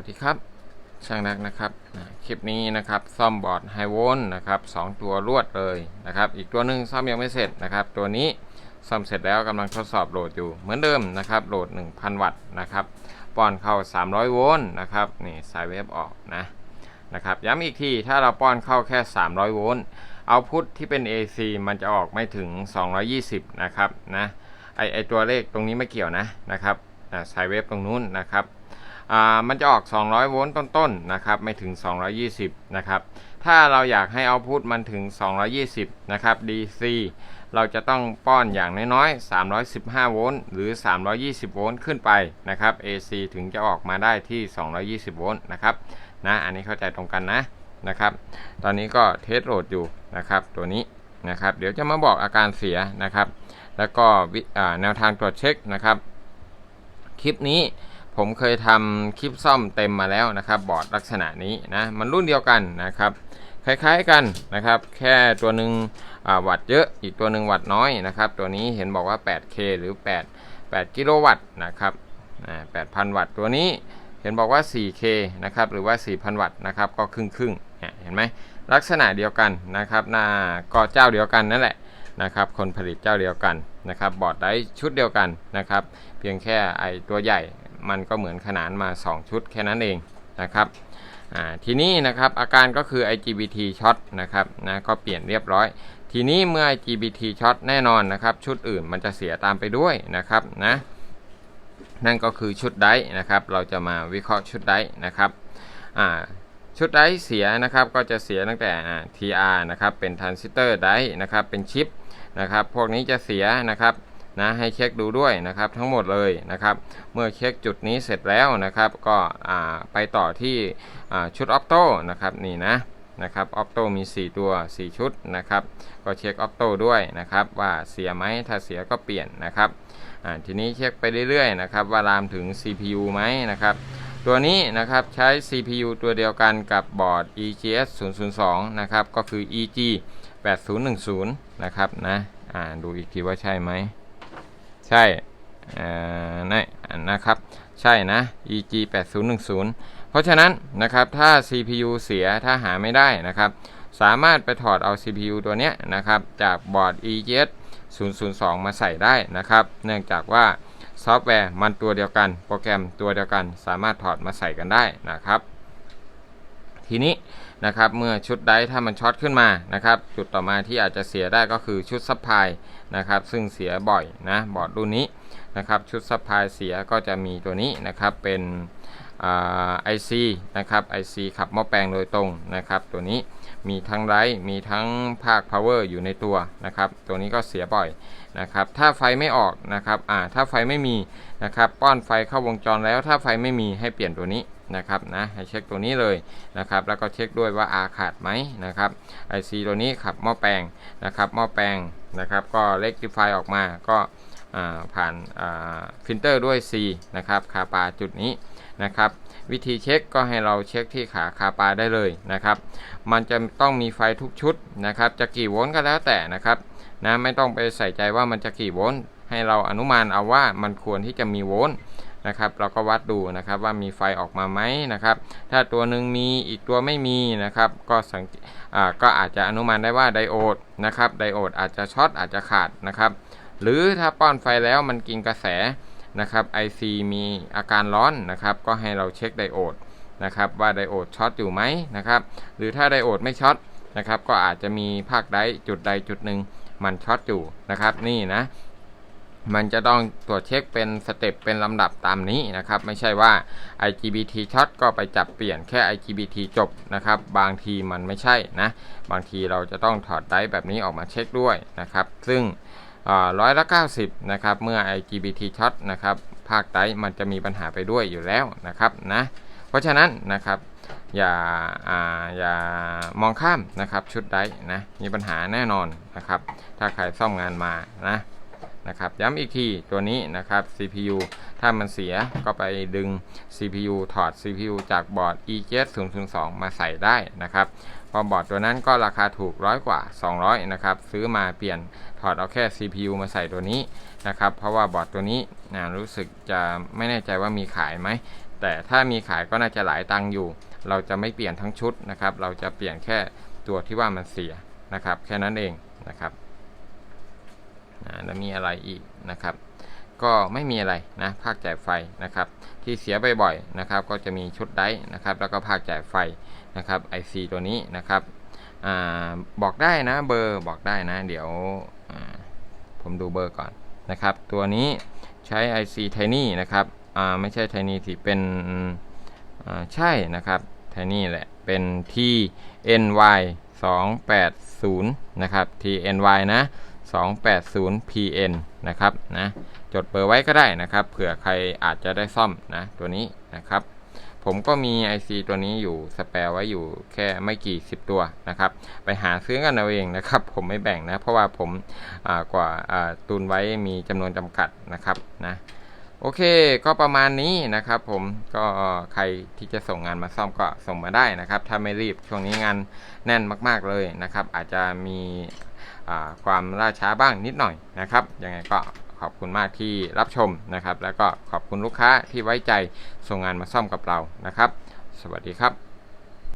วัสดีครับ ช่างนักนะครับคลิปนี้นะครับซ่อมบอร์ดไฮโวล์นะครับสองตัวรวดเลยนะครับอีกตัวหนึ่งซ่อมยังไม่เสร็จนะครับตัวนี้ซ่อมเสร็จแล้วกำลังทดสอบโหลดอยู่เหมือนเดิมนะครับโหลด 1,000 วัตต์นะครับป้อนเข้า 300 โวลต์นะครับนี่สายเวฟออกนะนะครับย้ำอีกทีถ้าเราป้อนเข้าแค่ 300 โวลต์เอาพุทที่เป็น AC มันจะออกไม่ถึง 220 นะครับนะไอไอตัวเลขตรงนี้ไม่เกี่ยวนะนะครับสายเวฟตรงนู้นนะครับ มันจะออก 200 โวลต์ต้นๆนะครับไม่ถึง 220 นะครับถ้าเราอยากให้เอาพุทมันถึง 220 นะครับ DC เราจะต้องป้อนอย่างน้อยๆ 315 โวลต์หรือ 320 โวลต์ขึ้นไปนะครับ AC ถึงจะออกมาได้ที่ 220 โวลต์นะครับนะอันนี้เข้าใจตรงกันนะนะครับ ตอนนี้ก็เทสโหลดอยู่นะครับ ตัวนี้นะครับ เดี๋ยวจะมาบอกอาการเสียนะครับ แล้วก็วิแนวทางตรวจเช็คนะครับ คลิปนี้ ผมเคยทำคลิปซ่อมเต็มมาแล้วนะครับ บอร์ดลักษณะนี้นะมันรุ่นเดียวกันนะครับ คล้ายๆกันนะครับ แค่ตัวหนึ่งวัตต์เยอะอีกตัวหนึ่งวัตต์น้อยนะครับ ตัวนี้เห็นบอกว่า 8K หรือ 8 8กิโลวัตต์นะครับ8,000 วัตต์ตัวนี้เห็นบอกว่า 4K นะครับหรือว่า 4,000 วัตต์นะครับก็ครึ่งครึ่งๆเนี่ยเห็นไหมลักษณะเดียวกันนะครับหน้าก็เจ้าเดียวกันนั่นแหละนะครับคนผลิตเจ้าเดียวกันนะครับบอร์ดได้ชุดเดียวกันนะครับเพียงแค่ไอตัวใหญ่ มันก็เหมือนขนานมา 2 ชุดแค่นั้นเองนะครับทีนี้นะครับอาการก็คือ IGBT ช็อตนะครับนะก็เปลี่ยนเรียบร้อย ทีนี้เมื่อ IGBT ช็อตแน่นอนนะครับ ชุดอื่นมันจะเสียตามไปด้วยนะครับนะนั่นก็คือชุดไดนะครับ เราจะมาวิเคราะห์ชุดไดนะครับชุดไดเสียนะครับก็จะเสียตั้งแต่ TR นะครับเป็นทรานซิสเตอร์ไดนะครับเป็นชิปนะครับพวกนี้จะเสียนะครับ นะให้เช็คดูด้วยนะครับทั้งหมดเลยนะครับ เมื่อเช็คจุดนี้เสร็จแล้วนะครับ ก็ไปต่อที่ชุดออปโต้นะครับนี่นะนะครับออปโต้มี 4 ตัว 4 ชุดนะครับ ก็เช็คออปโต้ด้วยนะครับ ว่าเสียไหมถ้าเสียก็เปลี่ยนนะครับทีนี้เช็คไปเรื่อยๆนะครับว่าลามถึง CPU ไหมนะครับ ตัวนี้นะครับใช้ CPU ตัวเดียวกันกับบอร์ด EGS 002นะครับก็คือ EG 8010นะครับนะอ่าดูอีกทีว่าใช่ไหม ใช่นี่นะครับ ใช่นะ EG 8010เพราะฉะนั้นนะครับ ถ้า CPU เสียถ้าหาไม่ได้นะครับ สามารถไปถอดเอา CPU ตัวเนี้ยนะครับ จากบอร์ด EGS 002 มาใส่ได้นะครับ เนื่องจากว่าซอฟต์แวร์มันตัวเดียวกัน โปรแกรมตัวเดียวกัน สามารถถอดมาใส่กันได้นะครับ ทีนี้นะครับเมื่อชุดไดถ้ามันช็อตขึ้นมานะครับ จุดต่อมาที่อาจจะเสียได้ก็คือชุดซัพพลายนะครับซึ่งเสียบ่อยนะบอร์ดรุ่นนี้นะครับชุดซัพพลายเสียก็จะมีตัวนี้นะครับเป็นไอซีนะครับไอซีขับหม้อแปลงโดยตรงนะครับตัวนี้ มีทั้งไลท์มีทั้งภาคพาวเวอร์อยู่ในตัวนะครับ ตัวนี้ก็เสียบ่อยนะครับ ถ้าไฟไม่ออกนะครับอ่าถ้าไฟไม่มีนะครับป้อนไฟเข้าวงจรแล้วถ้าไฟไม่มีให้เปลี่ยนตัวนี้นะครับนะให้เช็คตัวนี้เลยนะครับ แล้วก็เช็คด้วยว่าอาขาดไหมนะครับไอซีตัวนี้ขับหม้อแปลงนะครับหม้อแปลงนะครับ ก็เล็กดิฟายออกมาก็ผ่านฟิลเตอร์ด้วย C นะครับคาปาจุดนี้ นะครับ วิธีเช็คก็ให้เราเช็คที่ขาคาปาได้เลยนะครับ มันจะต้องมีไฟทุกชุดนะครับ จะกี่โวลต์ก็แล้วแต่นะครับนะไม่ต้องไปใส่ใจว่ามันจะกี่โวลต์ให้เราอนุมานเอาว่ามันควรที่จะมีโวลต์นะครับเราก็วัดดูนะครับว่ามีไฟออกมาไหมนะครับ ถ้าตัวหนึ่งมีอีกตัวไม่มีนะครับ ก็สังก็อาจจะอนุมานได้ว่าไดโอดนะครับไดโอดอาจจะช็อตอาจจะขาดนะครับ หรือถ้าป้อนไฟแล้วมันกินกระแส นะครับ IC มีอาการร้อนนะครับ ก็ให้เราเช็คไดโอดนะครับว่าไดโอดช็อตอยู่ไหมนะครับหรือถ้าไดโอดไม่ช็อตนะครับก็อาจจะมีภาคใดจุดใดจุดหนึ่งมันช็อตอยู่นะครับนี่นะมันจะต้องตรวจเช็คเป็นสเต็ปเป็นลำดับตามนี้นะครับ ไม่ใช่ว่า IGBT ช็อตก็ไปจับเปลี่ยนแค่ IGBT จบนะครับ บางทีมันไม่ใช่นะ บางทีเราจะต้องถอดไดแบบนี้ออกมาเช็คด้วยนะครับ ซึ่ง ร้อยละ90 นะครับ เมื่อ IGBT ช็อตนะครับ ภาคไดมันจะมีปัญหาไปด้วยอยู่แล้วนะครับนะ เพราะฉะนั้นนะครับอย่าอย่ามองข้ามนะครับชุดไดนะมีปัญหาแน่นอนนะครับ ถ้าใครซ่อมงานมานะ นะครับย้ำอีกทีตัวนี้นะครับ CPU ถ้ามันเสียก็ไปดึง CPU ถอด CPU จากบอร์ด EGS 002 มาใส่ได้นะครับ พอบอร์ดตัวนั้นก็ราคาถูกร้อยกว่า 200 นะครับ ซื้อมาเปลี่ยนถอดเอาแค่ CPU มาใส่ตัวนี้นะครับ เพราะว่าบอร์ดตัวนี้นะรู้สึกจะไม่แน่ใจว่ามีขายไหม แต่ถ้ามีขายก็น่าจะหลายตังค์อยู่ เราจะไม่เปลี่ยนทั้งชุดนะครับ เราจะเปลี่ยนแค่ตัวที่ว่ามันเสียนะครับ แค่นั้นเองนะครับ แล้วมีอะไรอีกนะครับ ก็ไม่มีอะไรนะภาคจ่ายไฟนะครับ ที่เสียบ่อยๆนะครับ ก็จะมีชุดไดร์นะครับ แล้วก็ภาคจ่ายไฟนะครับ IC ตัวนี้นะครับอบอกได้นะเบอร์บอกได้นะ เดี๋ยวผมดูเบอร์ก่อนนะครับ ตัวนี้ใช้ IC Tiny นะครับไม่ใช่ Tiny ที่เป็นใช่นะครับ Tiny แหละ เป็น TNY 280 นะครับ TNY นะ 280PN นะครับนะจดเบอร์ไว้ก็ได้นะครับ เผื่อใครอาจจะได้ซ่อมนะตัวนี้นะครับ ผมก็มี IC ตัวนี้อยู่สแปร์ไว้อยู่แค่ไม่กี่สิบตัวนะครับ ไปหาซื้อกันเอาเองนะครับ ผมไม่แบ่งนะ เพราะว่าผมอ่ากว่าอ่าตุนไว้มีจำนวนจำกัดนะครับนะ โอเคก็ประมาณนี้นะครับผมก็ใครที่จะส่งงานมาซ่อมก็ส่งมาได้นะครับ ถ้าไม่รีบช่วงนี้งานแน่นมาก ๆเลยนะครับ อาจจะมีความล่าช้าบ้างนิดหน่อยนะครับยังไงก็ขอบคุณมากที่รับชมนะครับ แล้วก็ขอบคุณลูกค้าที่ไว้ใจส่งงานมาซ่อมกับเรานะครับ สวัสดีครับ